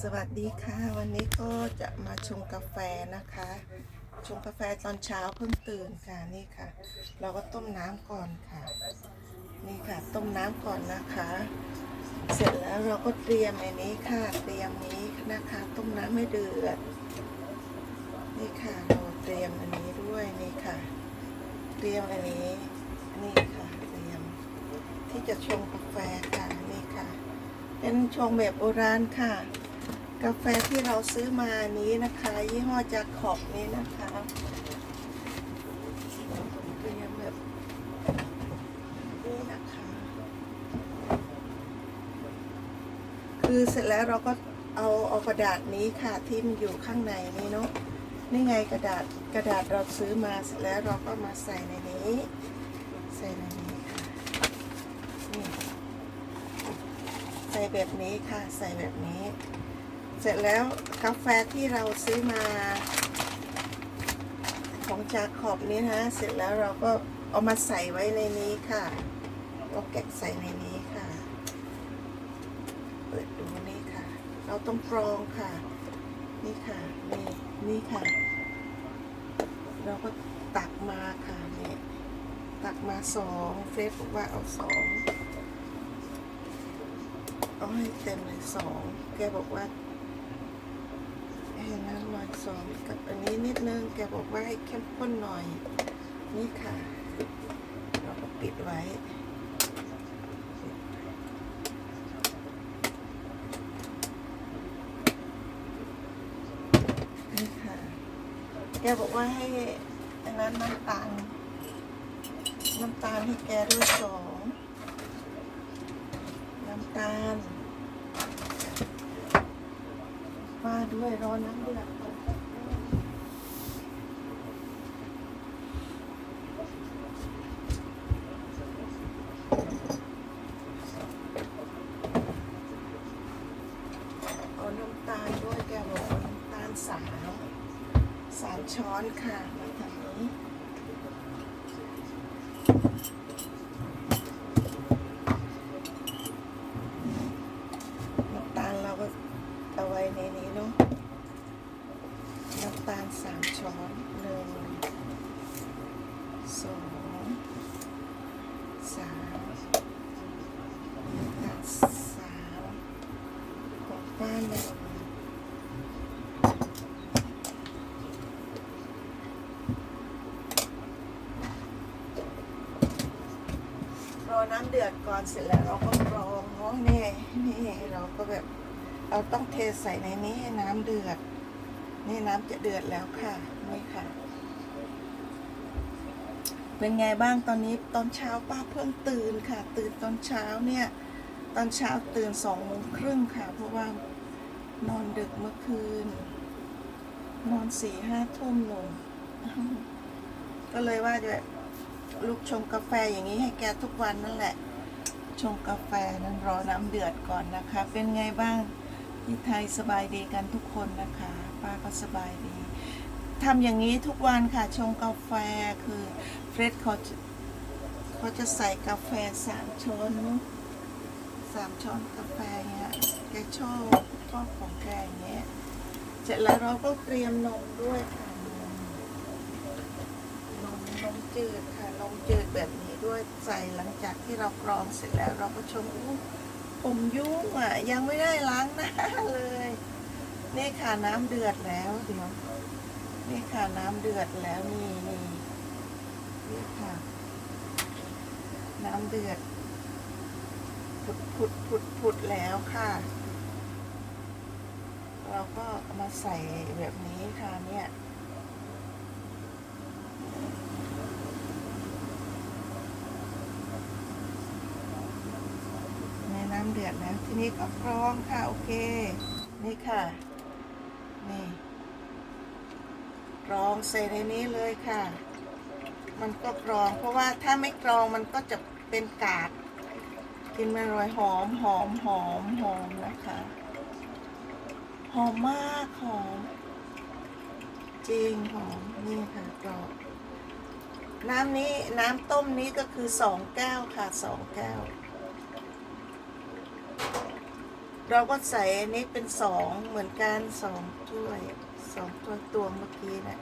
สวัสดีค่ะ วันนี้ก็จะมาชงกาแฟนะคะ ชงกาแฟตอนเช้าเพิ่งตื่นค่ะนี่ค่ะ เราก็ต้มน้ำก่อนค่ะ นี่ค่ะ ต้มน้ำก่อนนะคะ เสร็จแล้วเราก็เตรียมอันนี้ค่ะเตรียมนี้นะคะ ต้มน้ำให้เดือด นี่ค่ะเราเตรียมอันนี้ด้วยนี่ค่ะ เตรียมอันนี้นี่ค่ะเตรียมที่จะชงกาแฟค่ะนี่ค่ะ เป็นชงแบบโบราณค่ะ กาแฟที่เราซื้อมานี้นะคะ ยี่ห้อจากขอบนี้นะคะเตรียมแบบนี้นะคะ คือเสร็จแล้วเราก็เอาเอากระดาษนี้ค่ะที่มันอยู่ข้างในนี้เนาะนี่ไงกระดาษกระดาษเราซื้อมาเสร็จแล้วเราก็มาใส่ในนี้ ใส่ในนี้ค่ะนี่ใส่แบบนี้ค่ะ ใส่แบบนี้ เสร็จแล้วกาแฟที่เราซื้อมาของจากขอบนี้นะ เสร็จแล้วเราก็เอามาใส่ไว้ในนี้ค่ะเราแกะใส่ในนี้ค่ะ เปิดดูนี่ค่ะ เราต้องกรองค่ะ นี่ค่ะ นี่นี่ค่ะ เราก็ตักมาค่ะนี่ตักมาสองเฟซบอกว่าเอาสองเอาให้เต็มเลยสองแกบอกว่า สองกับอันนี้นิดนึงแกบอกว่าให้เข้มข้นหน่อย นี่ค่ะ เราก็ปิดไว้นี่ค่ะแกบอกว่าให้อันนั้นน้ำตาล น้ำตาลให้แกด้วยสองน้ำตาลมาด้วยรอน้ำเดือดก่อนเอาน้ำตาลด้วยแกบอกเอาน้ำตาลสามสาม ช้อนค่ะมาทางนี้ น้ำตาลเราก็เอาไว้ในนี้เนาะ น้ำตาลสามช้อนหนึ่งสองสามน้ำตาลสามของป้าหนึ่งรอ น้ำเดือดก่อนเสร็จแล้วเราก็กรองเนาะนี่นี่เราก็แบบเราต้องเทใส่ในนี้ให้น้ำเดือด นี่น้ำจะเดือดแล้วค่ะนี่ค่ะ เป็นไงบ้างตอนนี้ตอนเช้าป้าเพิ่งตื่นค่ะ ตื่นตอนเช้าเนี่ย ตอนเช้าตื่นสองโมงครึ่งค่ะ เพราะว่านอนดึกเมื่อคืน นอนสี่ห้าทุ่มหนุ่มก็เลยว่าจะแบบ ลูกชงกาแฟอย่างนี้ให้แกทุกวันนั่นแหละ ชงกาแฟนั้นรอน้ำเดือดก่อนนะคะ เป็นไงบ้างที่ไทยสบายดีกันทุกคนนะคะ ป้าก็สบายดีทำอย่างนี้ทุกวันค่ะ ชงกาแฟคือเฟรดเขาเขาจะใส่กาแฟสามช้อนสามช้อนกาแฟเงี้ยแกชอบชอบของแกอย่างเงี้ยเสร็จแล้วเราก็เตรียมนมด้วยค่ะ นมจืดค่ะนมจืดแบบนี้ด้วยใส่หลังจากที่เรากรองเสร็จแล้วเราก็ชงอู้ผมยุ่งอะ ยังไม่ได้ล้างหน้าเลย นี่ค่ะน้ำเดือดแล้วเดี๋ยวนี่ค่ะน้ำเดือดแล้วนี่นี่นี่ค่ะ น้ำเดือดผุดผุดผุดผุดแล้วค่ะ เราก็มาใส่แบบนี้ค่ะเนี่ย ในน้ำเดือดแล้วทีนี้ก็กรองค่ะโอเค นี่ค่ะ นี่กรองใส่ในนี้เลยค่ะ มันก็กรอง เพราะว่าถ้าไม่กรองมันก็จะเป็นกากกินมันอร่อยหอมหอมหอมหอมนะคะ หอมมากหอมจริงหอมนี่ค่ะกรองน้ำนี้น้ำต้มนี้ก็คือสองแก้วค่ะสองแก้ว ร เราก็ใส่อันนี้เป็นสองเหมือนกันสองถ้วยสองตัวตวงเมื่อกี้นะ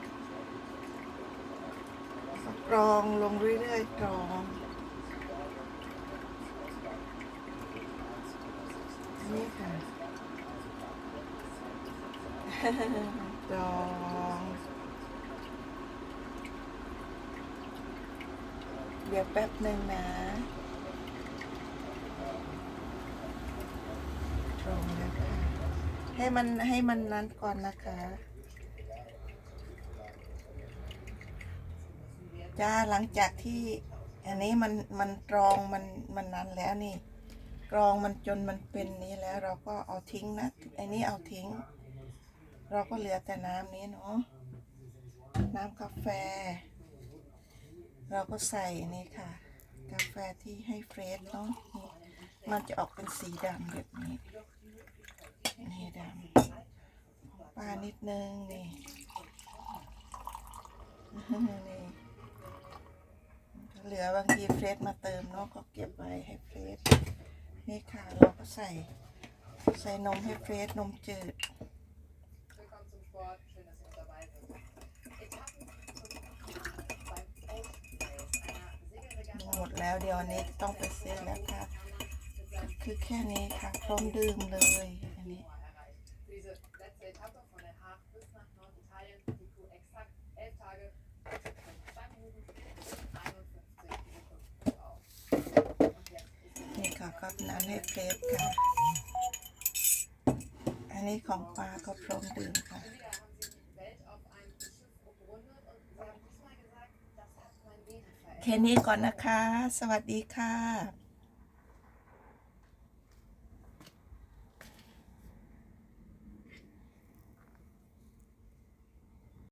กรองลงเรื่อยๆกรองอันนี้ค่ะกรองเดี๋ยวแป๊บหนึ่งนะ งนะคะ ให้มันให้มันนั้นก่อนนะคะ จ้าหลังจากที่อันนี้มันมันกรองมันมันนั้นแล้วนี่กรองมันจนมันเป็นนี้แล้วเราก็เอาทิ้งนะไอ้นี้เอาทิ้ง เราก็เหลือแต่น้ำนี้เนาะน้ำกาแฟ เราก็ใส่นี่ค่ะ กาแฟที่ให้เฟรชเนาะนี่ มันจะออกเป็นสีดำแบบนี้ นี่ดำปลานิดนึงนี่นี่เหลือบางทีเฟรชมาเติมเนาะก็เก็บไว้ให้เฟรชนี่ค่ะเราก็ใส่ ใส่นมให้เฟรชนมจืดหมดแล้วเดี๋ยวนนี้ต้องไปซื้อแล้วค่ะ คือแค่นี้ค่ะพร้อมดื่มเลย อันนี้นี่ค่ะก็เป็น้ำนให้เฟฟค่ะ อันนี้ของปลาก็พร้อมดื่มค่ะแค่นี้ก่อนนะคะ สวัสดีค่ะ